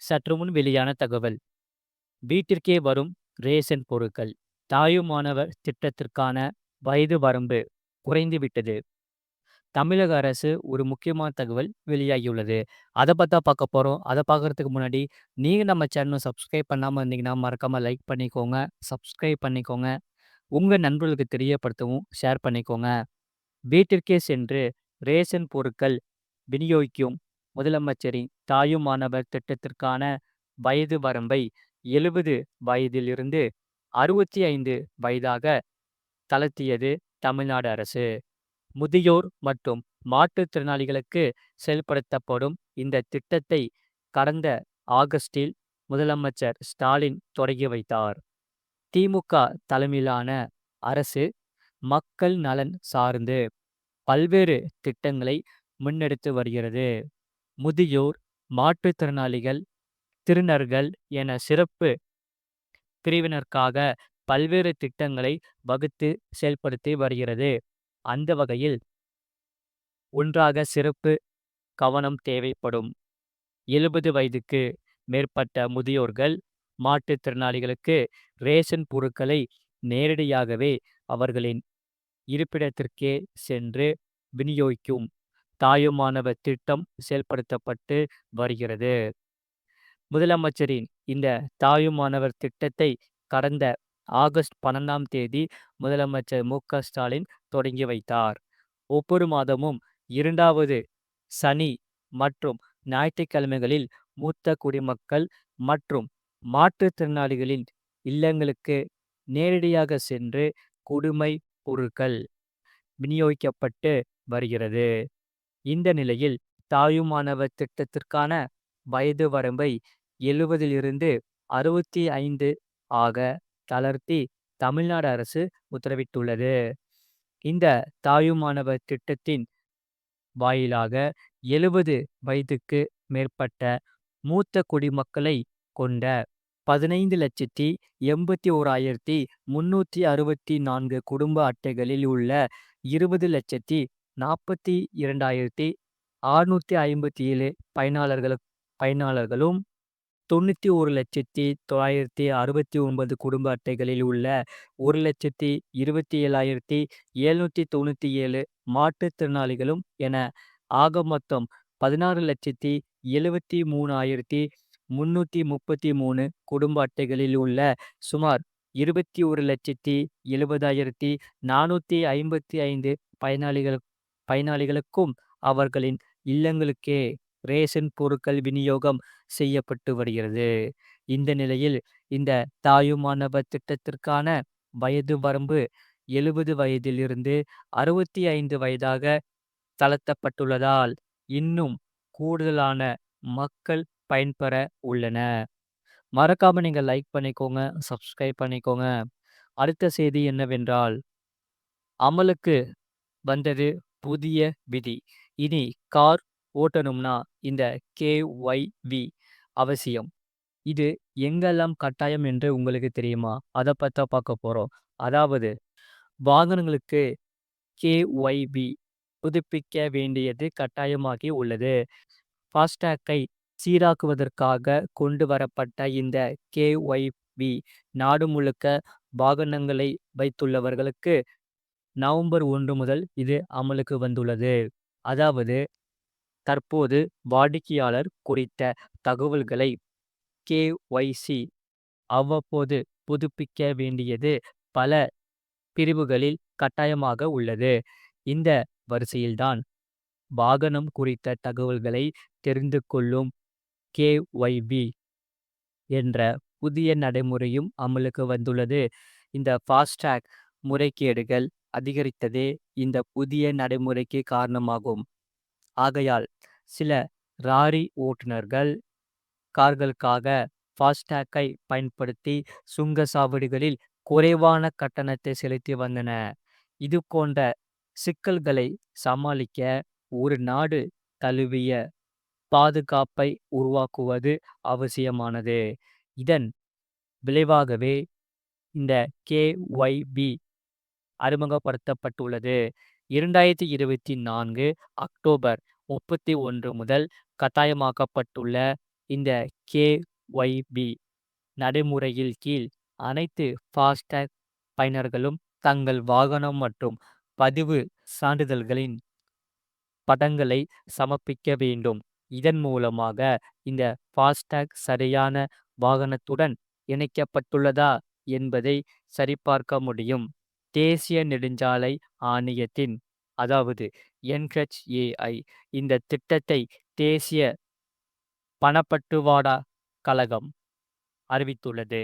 சற்று முன் வெளியான தகவல். வீட்டிற்கே வரும் ரேஷன் பொருட்கள். தாயுமானவர் திட்டத்திற்கான வயது வரம்பு குறைந்துவிட்டது. தமிழக அரசு ஒரு முக்கியமான தகவல் வெளியாகியுள்ளது. அதை பார்த்தா பார்க்க போகிறோம் அதை பார்க்குறதுக்கு முன்னாடி நீங்கள் நம்ம சேனலை சப்ஸ்கிரைப் பண்ணாமல் இருந்தீங்கன்னா மறக்காமல் லைக் பண்ணிக்கோங்க சப்ஸ்கிரைப் பண்ணிக்கோங்க. உங்கள் நண்பர்களுக்கு தெரியப்படுத்தவும் ஷேர் பண்ணிக்கோங்க. வீட்டிற்கே சென்று ரேஷன் பொருட்கள் விநியோகிக்கும் முதலமைச்சரின் தாயுமானவர் திட்டத்திற்கான வயது வரம்பை எழுபது வயதிலிருந்து அறுபத்தி ஐந்து வயதாக தளர்த்தியது தமிழ்நாடு அரசு. முதியோர் மற்றும் மாற்றுத்திறனாளிகளுக்கு செயல்படுத்தப்படும் இந்த திட்டத்தை கடந்த ஆகஸ்டில் முதலமைச்சர் ஸ்டாலின் தொடங்கி வைத்தார். திமுக தலைமையிலான அரசு மக்கள் நலன் சார்ந்து பல்வேறு திட்டங்களை முன்னெடுத்து வருகிறது. முதியோர் மாற்றுத்திறனாளிகள் திருநர்கள் என சிறப்பு பிரிவினருக்காக பல்வேறு திட்டங்களை வகுத்து செயல்படுத்தி வருகிறது. அந்த வகையில் ஒன்றாக சிறப்பு கவனம் தேவைப்படும். எழுபது வயதுக்கு மேற்பட்ட முதியோர்கள் மாற்றுத்திறனாளிகளுக்கு ரேஷன் பொருட்களை நேரடியாகவே அவர்களின் இருப்பிடத்திற்கே சென்று விநியோகிக்கும். தாயுமானவர் திட்டம் செயல்படுத்தப்பட்டு வருகிறது. முதலமைச்சரின் இந்த தாயுமானவர் திட்டத்தை கடந்த ஆகஸ்ட் பன்னெண்டாம் தேதி முதலமைச்சர் மு. ஸ்டாலின் தொடங்கி வைத்தார். ஒவ்வொரு மாதமும் இரண்டாவது சனி மற்றும் ஞாயிற்றுக்கிழமைகளில் மூத்த குடிமக்கள் மற்றும் மாற்றுத்திறனாளிகளின் இல்லங்களுக்கு நேரடியாக சென்று குடிமை பொருட்கள் விநியோகிக்கப்பட்டு வருகிறது. இந்த நிலையில் தாயுமானவர் திட்டத்திற்கான வயது வரம்பை எழுபதிலிருந்து அறுபத்தி ஐந்து ஆக தளர்த்தி தமிழ்நாடு அரசு உத்தரவிட்டுள்ளது. இந்த தாயுமானவர் திட்டத்தின் வாயிலாக எழுபது வயதுக்கு மேற்பட்ட மூத்த குடிமக்களை கொண்ட பதினைந்து லட்சத்தி எண்பத்தி ஓராயிரத்தி முன்னூற்றி அறுபத்தி நான்கு குடும்ப அட்டைகளில் உள்ள இருபது லட்சத்தி நாற்பத்தி இரண்டாயிரத்தி அறுநூற்றி ஐம்பத்தி ஏழு பயனாளர்களுக்கு பயனாளர்களும் தொண்ணூற்றி ஒரு லட்சத்தி தொள்ளாயிரத்தி அறுபத்தி ஒன்பது குடும்ப அட்டைகளில் உள்ள ஒரு லட்சத்தி இருபத்தி ஏழாயிரத்தி எழுநூற்றி தொண்ணூற்றி ஏழு மாற்றுத்திறனாளிகளும் என ஆக மொத்தம் பதினாறு லட்சத்தி எழுபத்தி மூணாயிரத்தி முன்னூற்றி முப்பத்தி மூணு குடும்ப அட்டைகளில் உள்ள சுமார் இருபத்தி ஒரு லட்சத்தி எழுபதாயிரத்தி நானூற்றி ஐம்பத்தி ஐந்து பயனாளிகள் பயனாளிகளுக்கும் அவர்களின் இல்லங்களுக்கே ரேஷன் பொருட்கள் விநியோகம் செய்யப்பட்டு வருகிறது. இந்த நிலையில் இந்த தாயுமானவர் திட்டத்திற்கான வயது வரம்பு எழுபது வயதிலிருந்து அறுபத்தி ஐந்து வயதாக தளர்த்தப்பட்டுள்ளதால் இன்னும் கூடுதலான மக்கள் பயன்பெற உள்ளன. மறக்காம நீங்கள் லைக் பண்ணிக்கோங்க சப்ஸ்கிரைப் பண்ணிக்கோங்க. அடுத்த செய்தி என்னவென்றால் அமலுக்கு வந்தது புதிய விதி. இனி கார் ஓட்டணும்னா இந்த கேஒய்வி அவசியம். இது எங்கெல்லாம் கட்டாயம் என்று உங்களுக்கு தெரியுமா? அதை பற்றி பார்க்க போகிறோம் அதாவது வாகனங்களுக்கு கேஒய்வி புதுப்பிக்க வேண்டியது கட்டாயமாகி உள்ளது. ஃபாஸ்டேக்கை சீராக்குவதற்காக கொண்டு வரப்பட்ட இந்த கேஒய்வி நாடு முழுக்க வாகனங்களை வைத்துள்ளவர்களுக்கு நவம்பர் ஒன்று முதல் இது அமலுக்கு வந்துள்ளது. அதாவது தற்போது வாடிக்கையாளர் குறித்த தகவல்களை கேஒய்சி அவ்வப்போது புதுப்பிக்க வேண்டியது பல பிரிவுகளில் கட்டாயமாக உள்ளது. இந்த வரிசையில்தான் வாகனம் குறித்த தகவல்களை தெரிந்து கொள்ளும் கேஒய்பி என்ற புதிய நடைமுறையும் அமலுக்கு வந்துள்ளது. இந்த ஃபாஸ்டாக் முறைகேடுகள் அதிகரித்ததே இந்த புதிய நடைமுறைக்கு காரணமாகும். ஆகையால் சில ராரி ஓட்டுநர்கள் கார்களுக்காக ஃபாஸ்டேக்கை பயன்படுத்தி சுங்கச்சாவடிகளில் குறைவான கட்டணத்தை செலுத்தி வந்தன. இது போன்ற சிக்கல்களை சமாளிக்க ஒரு நாடு தழுவிய பாதுகாப்பை உருவாக்குவது அவசியமானது. இதன் விளைவாகவே இந்த கேஒய்பி அறிமுகப்படுத்தப்பட்டுள்ளது இரண்டாயிரத்தி இருபத்தி நான்கு அக்டோபர் முப்பத்தி ஒன்று முதல் கட்டாயமாக்கப்பட்டுள்ள இந்த கேஒய்பி நடைமுறையில் கீழ் அனைத்து ஃபாஸ்டேக் பயனர்களும் தங்கள் வாகனம் மற்றும் பதிவு சான்றிதழ்களின் படங்களை சமர்ப்பிக்க வேண்டும். இதன் மூலமாக இந்த ஃபாஸ்டேக் சரியான வாகனத்துடன் இணைக்கப்பட்டுள்ளதா என்பதை சரிபார்க்க முடியும். தேசிய நெடுஞ்சாலை ஆணையத்தின் அதாவது என்.ஹெச்.ஏ.ஐ இந்த திட்டத்தை தேசிய பணப்பட்டுவாடா கழகம் அறிவித்துள்ளது.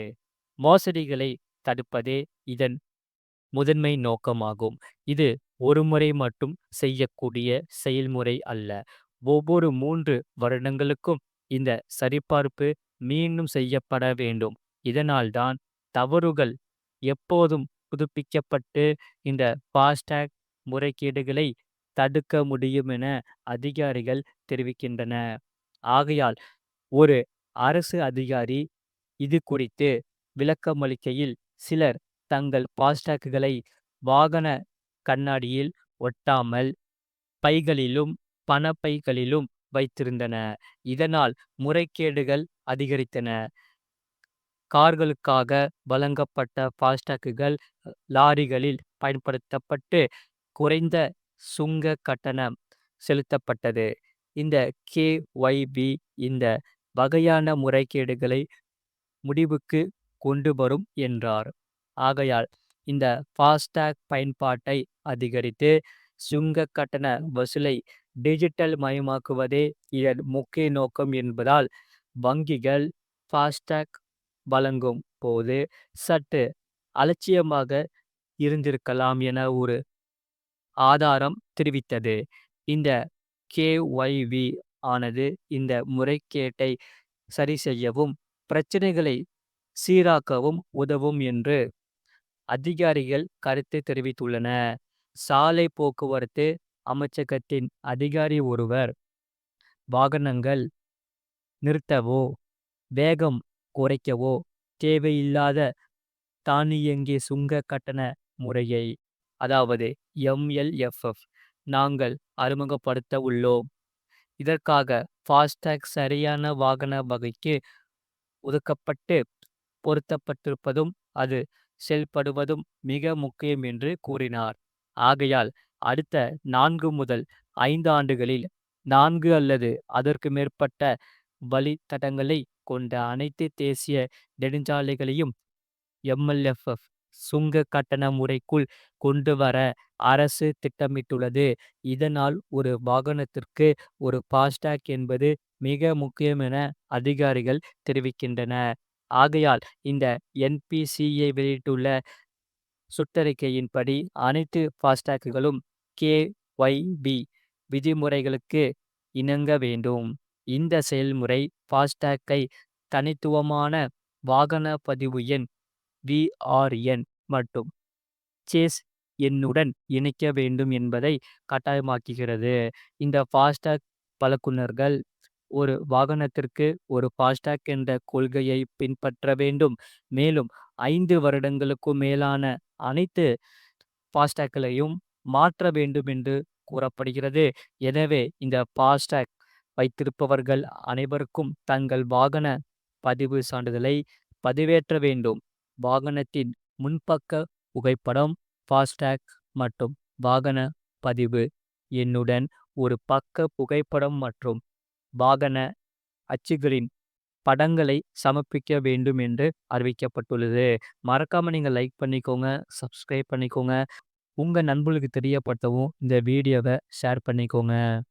மோசடிகளை தடுப்பதே இதன் முதன்மை நோக்கமாகும். இது ஒருமுறை மட்டும் செய்யக்கூடிய செயல்முறை அல்ல. ஒவ்வொரு மூன்று வருடங்களுக்கும் இந்த சரிபார்ப்பு மீண்டும் செய்யப்பட வேண்டும். இதனால்தான் தவறுகள் எப்போதும் புதுப்பிக்கப்பட்டு இந்த ஃபாஸ்டேக் முறைகேடுகளை தடுக்க முடியுமென அதிகாரிகள் தெரிவிக்கின்றன ஆகையால் ஒரு அரசு அதிகாரி இது குறித்து விளக்கமளிக்கையில் சிலர் தங்கள் ஃபாஸ்டேக்குகளை வாகன கண்ணாடியில் ஒட்டாமல் பைகளிலும் பணப்பைகளிலும் வைத்திருந்தன இதனால் முறைகேடுகள் அதிகரித்தன. கார்களுக்காக வழங்கப்பட்ட ஃபாஸ்டேக்குகள் லாரிகளில் பயன்படுத்தப்பட்டு குறைந்த சுங்க கட்டணம் செலுத்தப்பட்டது. இந்த கேஒய்பி இந்த வகையான முறைகேடுகளை முடிவுக்கு கொண்டு வரும் என்றார். ஆகையால் இந்த ஃபாஸ்டேக் பயன்பாட்டை அதிகரித்து சுங்க கட்டண வசூலை டிஜிட்டல் மயமாக்குவதே இதன் முக்கிய நோக்கம் என்பதால் வங்கிகள் ஃபாஸ்டேக் வழங்கும் போது சற்று அலட்சியமாக இருந்திருக்கலாம் என ஒரு ஆதாரம் தெரிவித்தது. இந்த கேஒய்வி ஆனது இந்த முறைகேட்டை சரிசெய்யவும் பிரச்சினைகளை சீராக்கவும் உதவும் என்று அதிகாரிகள் கருத்து தெரிவித்துள்ளன சாலை போக்குவரத்து அமைச்சகத்தின் அதிகாரி ஒருவர் வாகனங்கள் நிறுத்தவோ வேகம் குறைக்கவோ தேவையில்லாத தானியங்கி சுங்க கட்டண முறையை அதாவது எம்எல்எஃப்எஃப் நாங்கள் அறிமுகப்படுத்த உள்ளோம். இதற்காக ஃபாஸ்டேக் சரியான வாகன வகைக்கு ஒதுக்கப்பட்டு பொருத்தப்பட்டிருப்பதும் அது செயல்படுவதும் மிக முக்கியம் என்று கூறினார். ஆகையால் அடுத்த நான்கு முதல் ஐந்து ஆண்டுகளில் நான்கு அல்லது அதற்கு மேற்பட்ட வழித்தடங்களை கொண்ட அனைத்து தேசிய நெடுஞ்சாலைகளையும் எம்எல்எஃப்எஃப் சுங்க கட்டண முறைக்குள் கொண்டு வர அரசு திட்டமிட்டுள்ளது. இதனால் ஒரு வாகனத்திற்கு ஒரு ஃபாஸ்டேக் என்பது மிக முக்கியம் என அதிகாரிகள் தெரிவிக்கின்றன ஆகையால் இந்த என்.பி.சி.ஐ வெளியிட்டுள்ள சுற்றறிக்கையின்படி அனைத்து ஃபாஸ்டேக்குகளும் கேஒய்பி விதிமுறைகளுக்கு இணங்க வேண்டும். இந்த செயல்முறை ஃபாஸ்டேக்கை தனித்துவமான வாகன பதிவு எண் வி.ஆர்.என் மற்றும் சேஸ் எண்ணுடன் இணைக்க வேண்டும் என்பதை கட்டாயமாக்குகிறது. இந்த ஃபாஸ்டேக் வழங்குனர்கள் ஒரு வாகனத்திற்கு ஒரு ஃபாஸ்டேக் என்ற கொள்கையை பின்பற்ற வேண்டும். மேலும் ஐந்து வருடங்களுக்கும் மேலான அனைத்து ஃபாஸ்டேக்களையும் மாற்ற வேண்டும் என்று கூறப்படுகிறது. எனவே இந்த ஃபாஸ்டேக் வைத்திருப்பவர்கள் அனைவருக்கும் தங்கள் வாகன பதிவு சான்றிதழை பதிவேற்ற வேண்டும். வாகனத்தின் முன்பக்க புகைப்படம் ஃபாஸ்டேக் மற்றும் வாகன பதிவு எண்ணுடன் ஒரு பக்க புகைப்படம் மற்றும் வாகன அச்சுகளின் படங்களை சமர்ப்பிக்க வேண்டும் என்று அறிவிக்கப்பட்டுள்ளது. மறக்காமல் நீங்கள் லைக் பண்ணிக்கோங்க. சப்ஸ்கிரைப் பண்ணிக்கோங்க. உங்கள் நண்பர்களுக்கு தெரியப்படுத்தவும் இந்த வீடியோவை ஷேர் பண்ணிக்கோங்க.